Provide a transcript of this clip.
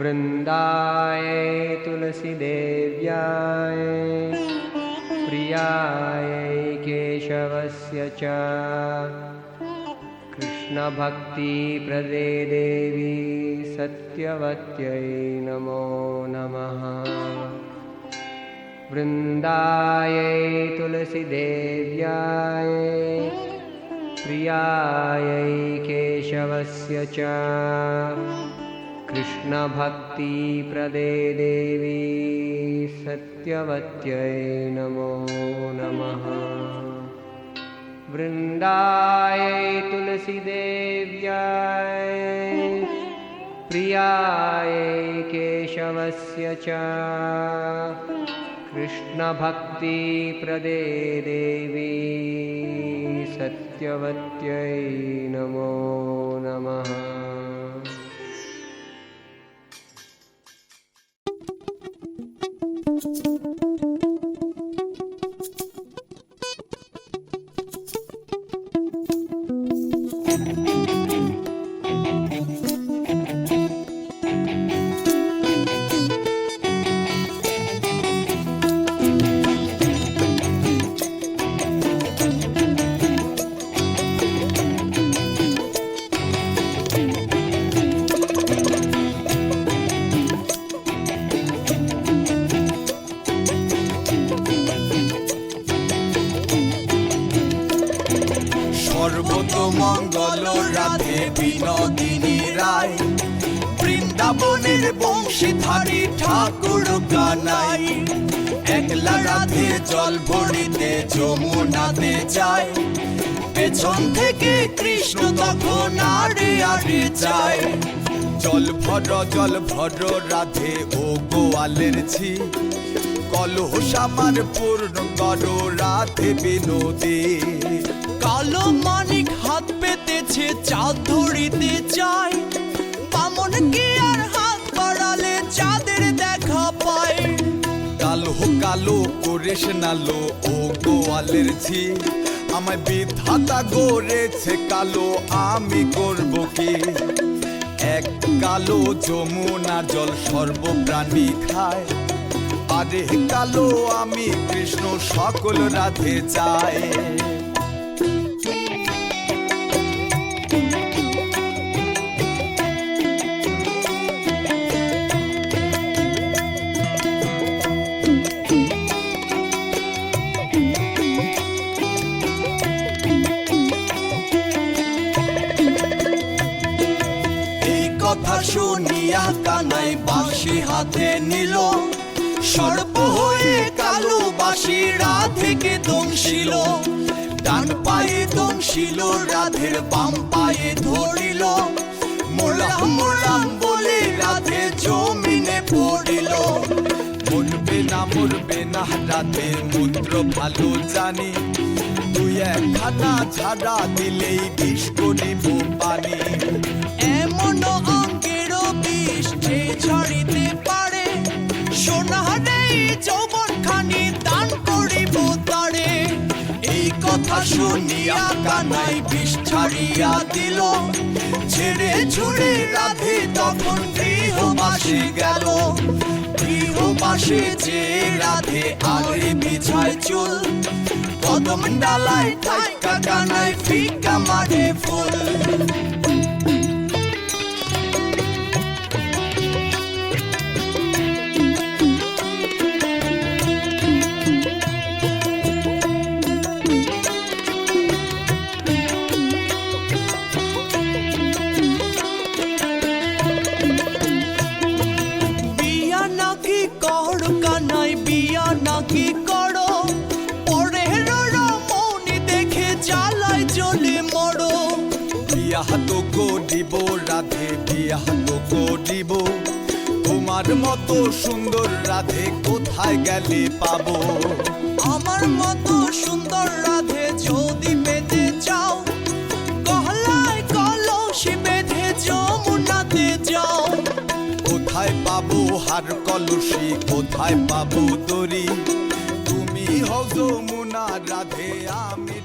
वृन्दाय तुलसीदेव्याय प्रियाय केशवस्य च। कृष्णभक्तिप्रदे देवी सत्यवत्यै नमो नमः। वृन्दायै तुलसीदेव्याय प्रियायै केशवस्य च कृष्णभक्तिप्रदे देवी सत्यवत्यै नमो नमः। वृन्दायै तुलसीदेव्याय प्रियायै केशवस्य च कृष्णभक्तिप्रदे देवी सत्यवत्यै नमो नमः Musik সর্বতমঙ্গল রাধে বিনোদিনী রায়। বৃন্দাবনের বংশীধারী ঠাকুর কানাই। একলা রাধে জল ভরিতে যমুনাতে যায়। পেছন থেকে কৃষ্ণ তখন আরে আরে যায়। জল ভর জল ভর রাধে ও গোয়ালের ঝি। কলহ আমার পূর্ণ করো রাধে বিনোদী। কালো মানিক হাত পেতেছে, চাঁদ ধরিতে চায়। কি আর হাত বাড়ালে, চাঁদের দেখা পায়। কালো কালো করে নালো ও গোয়ালের ঝি। আমায় বিধাতা গড়েছে কালো, আমি করব কি? এক কালো যমুনা জল সর্বপ্রাণী খায়। আরে কালো আমি কৃষ্ণ সকল রাধে চাই। কথা শুনিয়া কানাই বাঁশি হাতে নিল। সর্প হয়ে কালো বাঁশি রাধেকে দংশিল। ডান পায়ে দংশিল, রাধের বাম পায়ে ধরিল। মোলাম মোলাম বলে রাধে জমিনে পড়িল। মরবে না মরবে না রাধে মন্ত্র ভালো জানি। তুই একখানা ঝাড়া দিলেই বিষ করিব পানি। এমন অঙ্কের বিষ যে ঝরিতে শুনিয়া কানাই বিষ ছাড়িয়া দিল। ছেড়ে ছুড়ে রাধে তখন গৃহবাসী গেল। গৃহবাসী যে রাধে আরে বিছায় চুল, কদম ডালায় ঠাইকা কানায় ফিকা মারে ফুল। করিব রাধে বিয়া করিব তোমার মতো সুন্দর রাধে কোথায় গেলে পাবো? আমার মতো সুন্দর রাধে যদি পেতে চাও গহলায় কলসি বেঁধে যমুনাতে যাও। কোথায় পাবো হার কলসি কোথায় পাবো তরি তুমি হও যমুনা রাধে আমি